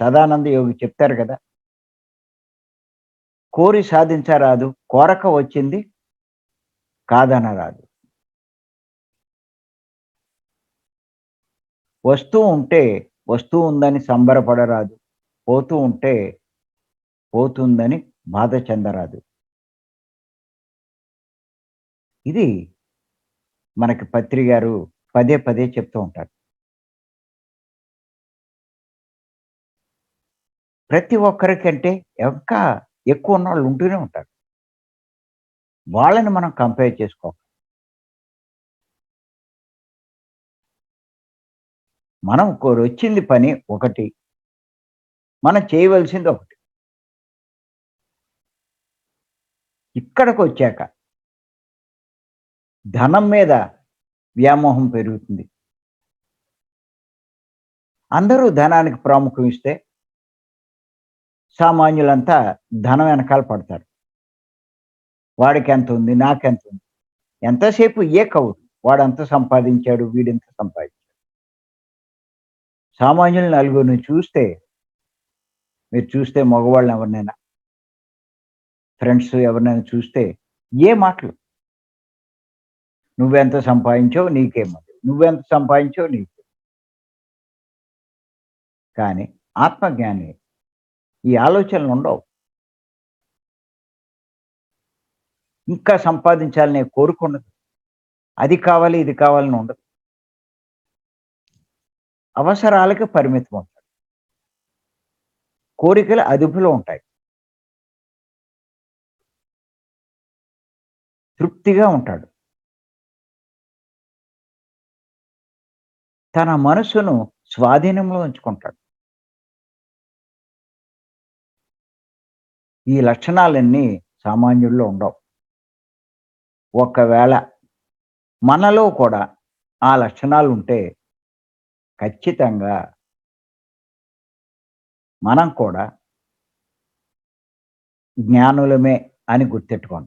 సదానంద యోగి చెప్తారు కదా. కోరి సాధించరాదు కోరక వచ్చింది కాదనరాదు వస్తూ ఉంటే వస్తూ ఉందని సంబరపడరాదు పోతూ ఉంటే పోతుందని బాధ చెందరాదు. ఇది మనకి పత్రి గారు పదే పదే చెప్తూ ఉంటారు. ప్రతి ఒక్కరికంటే ఇంకా ఎక్కువ ఉన్న వాళ్ళు ఉంటూనే ఉంటారు. వాళ్ళని మనం కంపేర్ చేసుకో మనం కోరి వచ్చింది పని ఒకటి. మనం చేయవలసింది ఒకటి. ఇక్కడికి వచ్చాక ధనం మీద వ్యామోహం పెరుగుతుంది. అందరూ ధనానికి ప్రాముఖ్యం ఇస్తే సామాన్యులంతా ధనం వెనకాల పడతారు. వాడికి ఎంత ఉంది? నాకెంత ఉంది? ఎంతసేపు ఏ కవుడు వాడు ఎంత సంపాదించాడు? వీడెంత సంపాదించాడు? సామాన్యులు నలుగురిని చూస్తే మీరు చూస్తే మగవాళ్ళని ఎవరినైనా ఫ్రెండ్స్ ఎవరినైనా చూస్తే ఏ మాటలు? నువ్వెంత సంపాదించావు నీకేమది నువ్వెంత సంపాదించావు నీకే కానీ ఆత్మజ్ఞాని ఈ ఆలోచనలు ఉండవు. ఇంకా సంపాదించాలని కోరుకున్నది అది కావాలి ఇది కావాలని ఉండదు. అవసరాలకి పరిమితం ఉంటాడు. కోరికలు అదుపులో ఉంటాయి. తృప్తిగా ఉంటాడు. తన మనసును స్వాధీనంలో ఉంచుకుంటాడు. ఈ లక్షణాలన్నీ సామాన్యుల్లో ఉండవు. ఒకవేళ మనలో కూడా ఆ లక్షణాలు ఉంటే ఖచ్చితంగా మనం కూడా జ్ఞానులమే అని గుర్తెట్టుకోండి.